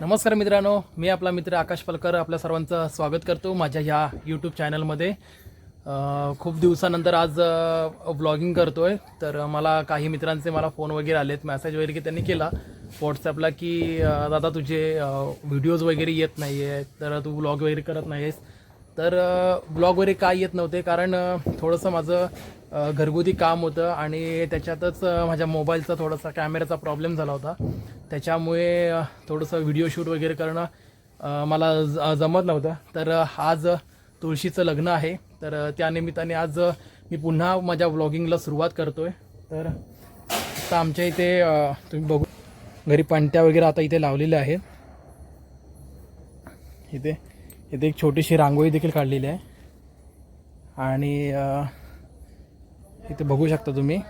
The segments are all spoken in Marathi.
नमस्कार मित्रांनो मी आपला मित्र आकाश पलकर आपल्या सर्वांचं स्वागत करतो माझ्या ह्या यूट्यूब चॅनलमध्ये खूप दिवसानंतर आज ब्लॉगिंग करतो आहे तर मला काही मित्रांचे मला फोन वगैरे आलेत मॅसेज वगैरे त्यांनी केला व्हॉट्सॲपला की दादा तुझे व्हिडिओज वगैरे येत नाही आहे तर तू ब्लॉग वगैरे करत नाही आहेस तर ब्लॉग वगैरे काय येत नव्हते कारण थोडंसं माझं घरगुती काम होतं आणि त्याच्यातच माझ्या मोबाईलचा थोडासा कॅमेराचा प्रॉब्लेम झाला होता. त्याच्यामुळे थोडंसं व्हिडिओ शूट वगैरे करणं मला ज- जमत नव्हतं. तर आज तुळशीचं लग्न आहे. तर त्यानिमित्ताने आज मी पुन्हा माझ्या व्लॉगिंगला सुरुवात करतो आहे तर आता आमच्या इथे तुम्ही बघू घरी पणत्या वगैरे आता इथे लावलेल्या आहेत. इथे इथे एक छोटीशी रांगोळी देखील काढलेली आहे. आणि इथे बघू शकता तुम्ही.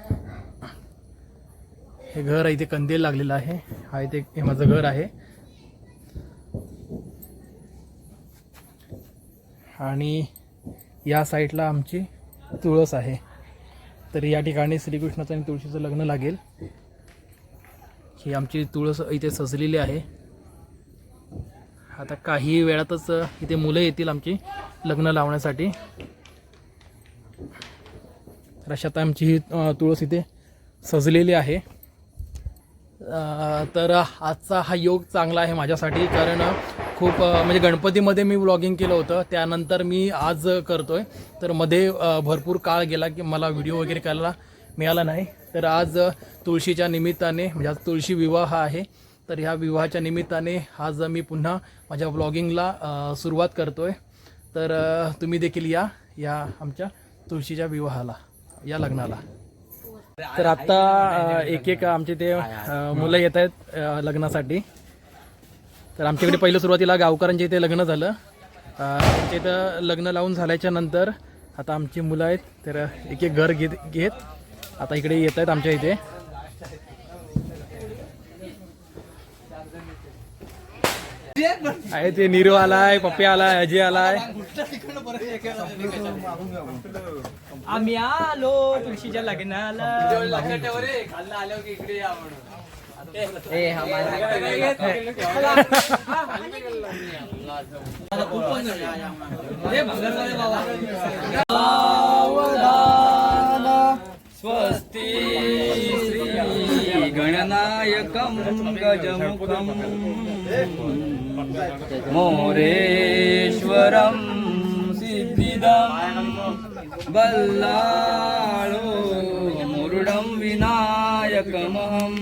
हे घर आहे इथे कंदील लागलेलं आहे. हा इथे हे माझं घर आहे. आणि या साईडला आमची तुळस आहे. तर या ठिकाणी श्रीकृष्णाचं आणि तुळशीचं लग्न लागेल. ही आमची तुळस इथे सजलेली आहे. आता काही वेळातच इथे मुलं येतील आमची लग्न लावण्यासाठी. तर अशा आता आमची ही तुळस इथे सजलेली आहे. तर आजचा हा योग चांगला आहे माझ्यासाठी कारण खूप म्हणजे गणपतीमध्ये मी व्लॉगिंग केलं होतं त्यानंतर मी आज करतोय. तर मध्ये भरपूर काळ गेला की मला व्हिडिओ वगैरे करायला मिळाला नाही. तर आज तुळशीच्या निमित्ताने म्हणजे आज तुळशी विवाह आहे तर ह्या विवाहाच्या निमित्ताने आज मी पुन्हा माझ्या व्लॉगिंगला सुरुवात सुरुवात करतोय. तर तुम्ही देखील या या आमच्या तुळशीच्या विवाहाला. या लग्नाला. तर आता एक एक आमचे ते मुलं येत आहेत लग्नासाठी. तर आमच्याकडे पहिलं सुरुवातीला गावकरांच्या इथे लग्न झालं. त्यांच्या इथं लग्न लावून झाल्याच्यानंतर आता आमची मुलं आहेत तर एक एक घर घेत घेत आता इकडे येत आहेत आमच्या इथे. आहे ते नीरू आलाय पप्पी आलाय अजय आलाय. आम्ही आलो तुळशीच्या लग्नाला. स्वस्ति श्री गणनायकं गजमुखं. मोरेश्वरं सिद्धिदं बल्लाळो मुरुडं विनायकमहम्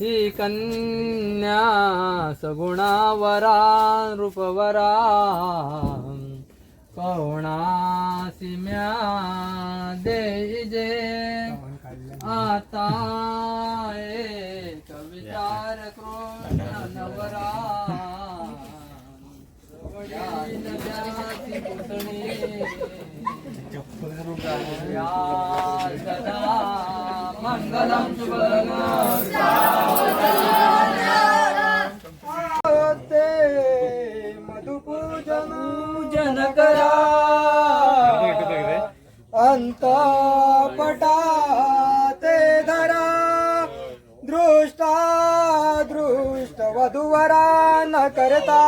ही कन्या सगुणावरा रूपवरा पवणासी म्या जे आता नवरा मंगलम मधुपूजन पूजन करा। अंत वधूवरा न करता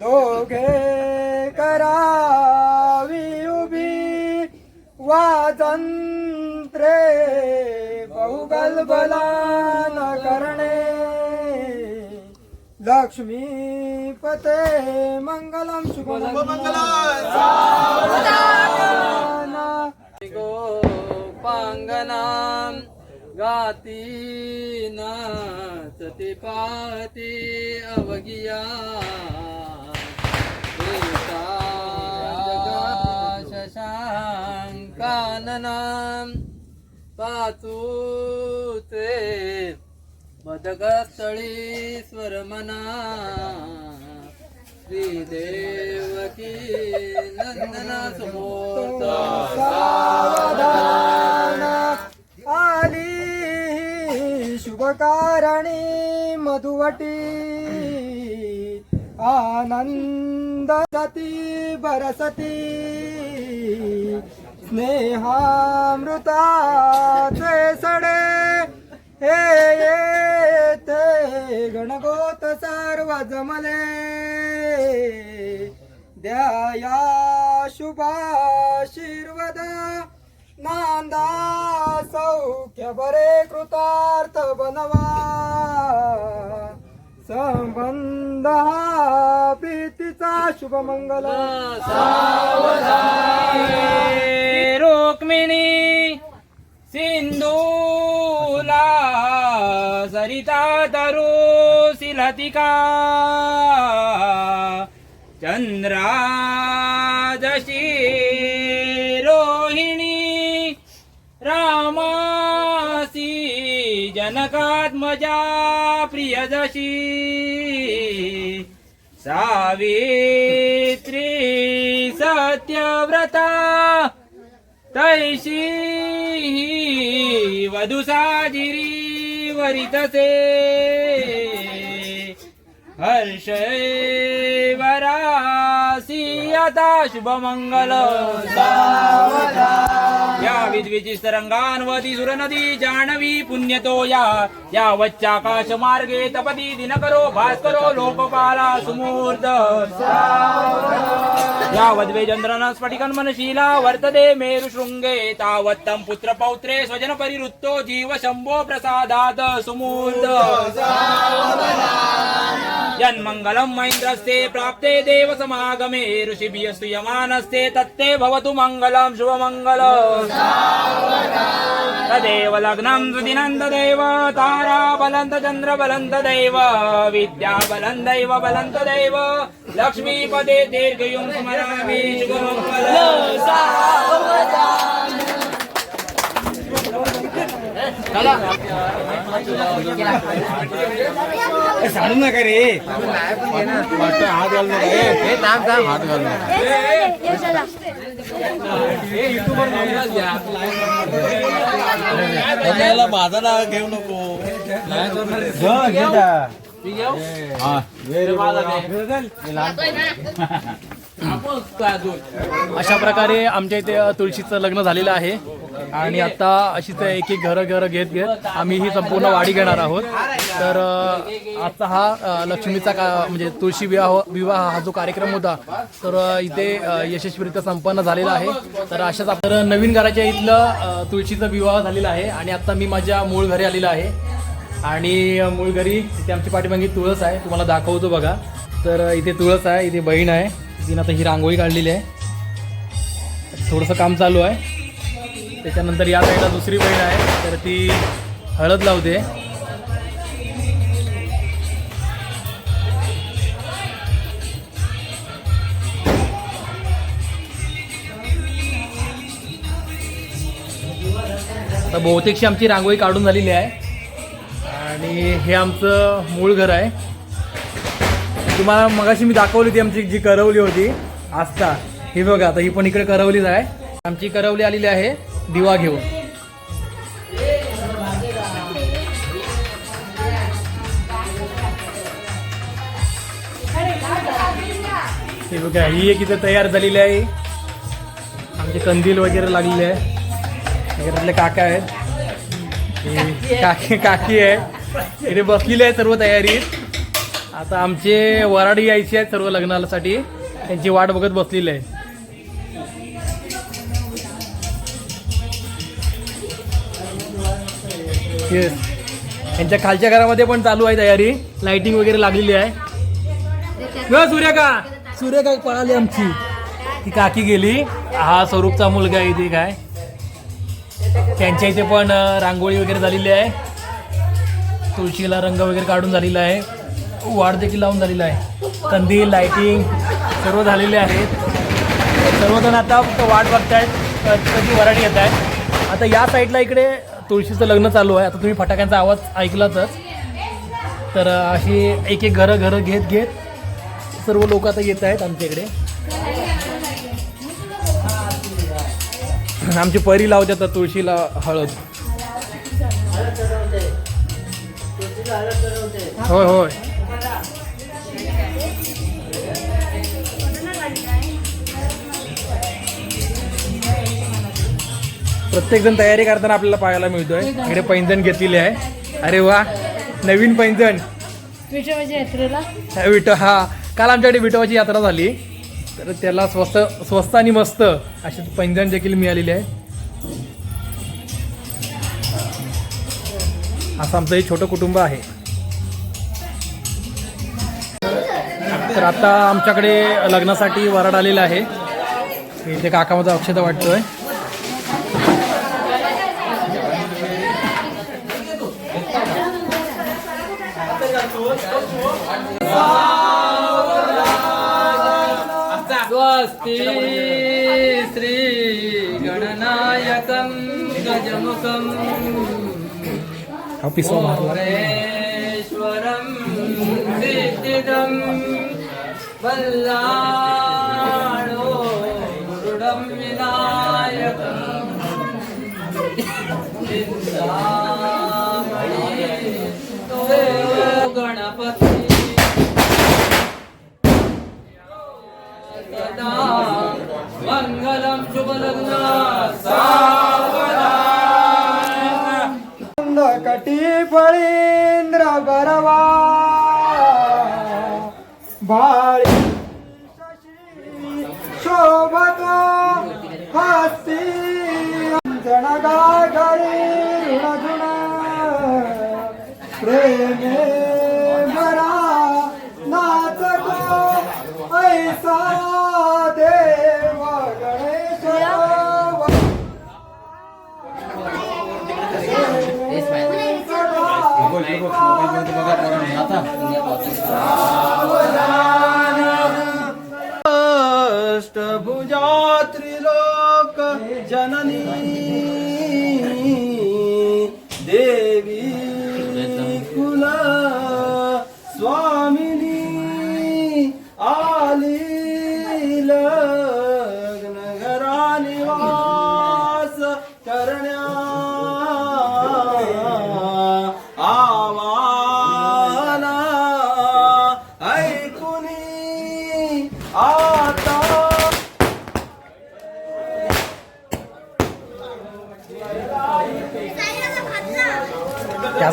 दोघे करावी उभी वाजंत्रे बहुगलबला न करणे. लक्ष्मीपते मंगलम गोपांगनाम. गाती नाचते पाहते अवगिया शशांकाननाम पाचूचे मदगस्थळी स्वरमना। श्रीदेवकी नंदना समोर। आली शुभकारणी मधुवटी आनंद सती बरसती स्नेहामृताचे सडे हे ते गणगोत सर्व जमले. द्या या शुभाशीर्वाद नांदा सौख्य बरे कृतार्थ बनवा संबंध प्रीतीचा शुभ मंगल रुक्मिणी सिंधूला सरिता तरू सिलतिका चंद्रा जनकात्मजा प्रियदशी सावित्री सत्यव्रता. तैशी वधुसाजिरी वरितसे. हर्षवरासी आता शुभमंगल. या विद्विचिस्त तरंगांवती सुरनदी जाणवी पुण्यतो या या वच्चाकाश मार्गे तपती दिनकरो भास्करो लोकपाला सुमूर्त। या वद्वे चंद्रन स्फटिकन मनशीला वर्तते मेरु शृंगे तावत्तम पुत्र पौत्रे स्वजन परिवृत्तो जीव शंभो प्रसादात सुमूर्त। यन्मङ्गलम् मैन्द्रस्ते प्राप्ते देव समागमे ऋषिभिः स्तूयमानस्ते तत्ते भवतु मङ्गलम् शुभमङ्गल। तदेव लग्नम् सुदिनं तदेव तारा बलन्त चन्द्र बलन्त दैव विद्या बलन्दैव बलन्त दैव लक्ष्मीपदे दीर्घयुं स्मरामि शुभमङ्गल। सांगू नका रे. माझा घेऊ नको. अशा प्रकारे आमच्या इथे तुळशीचं लग्न झालेलं आहे. आणि आता अशीच एक एक घरं घरं घेत घेत आम्ही ही संपूर्ण वाडी घेणार आहोत. तर आता हा लक्ष्मीचा का म्हणजे तुळशी विवाह विवाह हा जो कार्यक्रम होता तर इथे यशस्वीरित्या संपन्न झालेला आहे. तर अशाच तर नवीन घराच्या इथलं तुळशीचा विवाह झालेला आहे आणि आता मी माझ्या मूळ घरी आलेला आहे. आणि मूळ घरी इथे आमची पाठीमागे तुळस आहे. तुम्हाला दाखवतो बघा. तर इथे तुळस आहे इथे बहीण आहे. तिने आता ही रांगोळी काढलेली आहे. थोडंसं काम चालू आहे. त्याच्यानंतर या साईडला दुसरी बहीण आहे. तर ती हळद लावते. तर बहुतेकशी आमची रांगोळी काढून झालेली आहे. आणि हे आमचं मूळ घर आहे. तुम्हाला मगाशी मी दाखवली होती आमची जी करवली होती. आस्था. ही बघा आता ही पण इकडे करवलीच आहे. आमची करवली आलेली आहे दिवा घेऊन. हे बघा ही एक इथे तयार झालेली आहे. आमचे कंदील वगैरे लागलेले आहे. घरातले काका आहेत. काकी काकी आहे. इथे बसलेले आहे सर्व तयारीत. आता आमचे वराडी यायचे आहेत सर्व लग्नासाठी. त्यांची वाट बघत बसलेली आहे येस यांच्या खालच्या घरामध्ये पण चालू आहे तयारी. लाइटिंग वगैरे लागलेली आहे. सूर्यका सूर्यका पळाली आमची. ती काकी गेली. हा स्वरूपचा मुलगा आहे इथे काय. त्यांच्या इथे पण रांगोळी वगैरे झालेली आहे. तुळशीला रंग वगैरे काढून झालेला आहे. वाढ देखील लावून झालेला आहे. कंदील लाइटिंग सर्व झालेले आहेत. सर्वजण आता फक्त वाट बघतायत. कधी वराडी येत आहेत. आता या साईडला इकडे तुळशीचं लग्न चालू आहे. आता तुम्ही फटाक्यांचा आवाज ऐकलाच तर. अशी एक एक घरं घरं घेत घेत सर्व लोक आता येत आहेत आमच्या इकडे. आमची परी लावतात तुळशीला हळद. होय होय. प्रत्येक जण तयारी करताना आपल्याला पाहायला मिळतोय. इकडे पैंजण घेतलेली आहे. अरे वा नवीन पैंजण. विठोबाच्या यात्रेला? विट हा. काल आमच्याकडे विठोबाची यात्रा झाली. तर त्याला स्वस्त स्वस्त आणि मस्त अशी पैंजण देखील मिळालेली आहे असं आमचं एक छोटं कुटुंब आहे. तर आता आमच्याकडे लग्नासाठी वराड आलेला आहे. इथे काका माझा अक्षता वाटतोय. स्वस्ति श्री गणनायकं गजमुखं हा पिसवा मारला ईश्वरं सिद्धिदं वल्लाळो कटी फळींद्र बरवा बाळी शोभतो हस्ती जणगा अष्टभुजा त्रिलोक जननी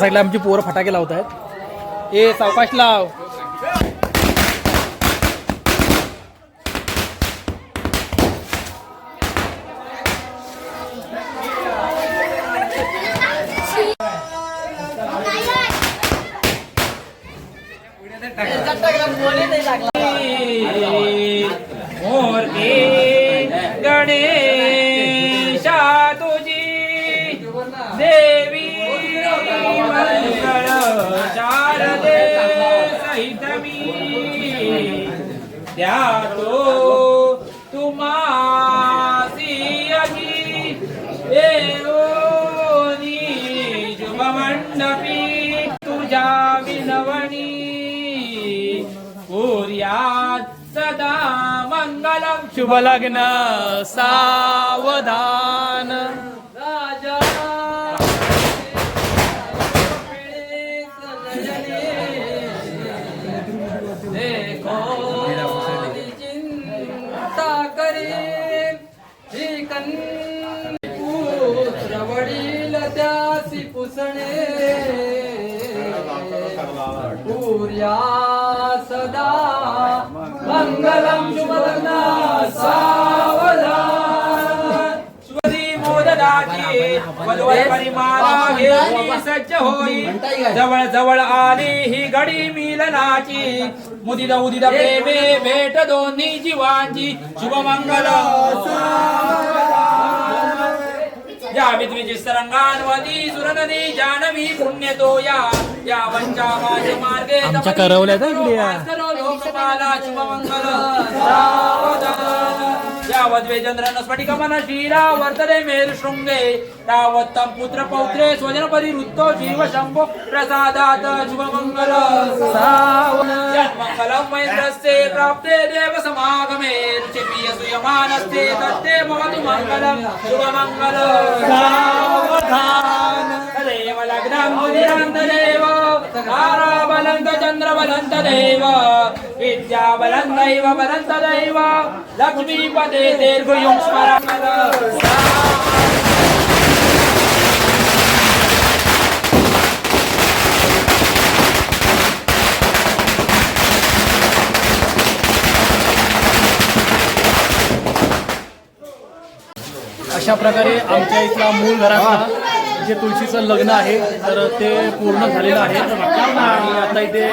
साईडला आमची पोरं फटाके लावत आहेत. ए सावकाश लाव. लागला ध्यातो तुमासी तुम्हासी शुभमंडपी तुझ्या विनवणी. कुर्यात सदा मंगलम शुभ लग्न सावधान. पूर्या सदा। मंगलम शुभ परिमाला घेऊन सज्ज होई। जवळ जवळ आली ही घडी मिलनाची। मुदित उदित प्रेमे भेट दोन्ही जीवांची। शुभमंगल या विद्विजी सरंगानवदी सुरनदी जानवी पुण्य तो या या वंचा माझे मार्गे आमच्या करवल्या तर इकडे या. करो लोकपाला शुभमंगल सावधान या वद्वे चंद्रन स्फटिकमन शिरा वर्तते मेरु शृंगे तावत्तम पुत्र पौत्रे स्वजन परिवृत्तो जीव शंभो प्रसादात शुभमंगल मंगलम महेंद्रस्ते प्राप्ते देव समागमे। रुचिप्रिय सुयमानस्ते तत्ते भवतु मंगलम शुभमंगल सावधान। देव लग्नं मुदिरान्त बलंत चंद्र बलंत दैव विद्या बलंत दैव बलंत दैव. लक्ष्मी पदे दीर्घयुग अशा प्रकारे आमच्या इथला मूळ घराचा जे तुळशीचं लग्न आहे तर ते पूर्ण झालेलं आहे. आणि आता इथे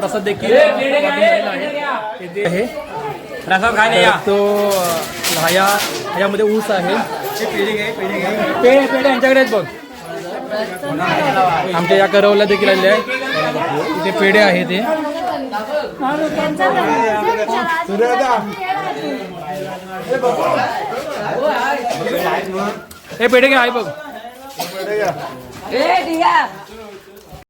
प्रसाद देखील आहे. आहे. प्रसाद खायला तो ह्या ह्याच्यामध्ये ऊस आहे. पेढे पेढे यांच्याकडे आहेत बघ. आमच्या या करवल्या देखील आलेल्या आहेत. इथे पेढे आहे ते हे पेढे घ्या आहे बघ. ए ठीक आहे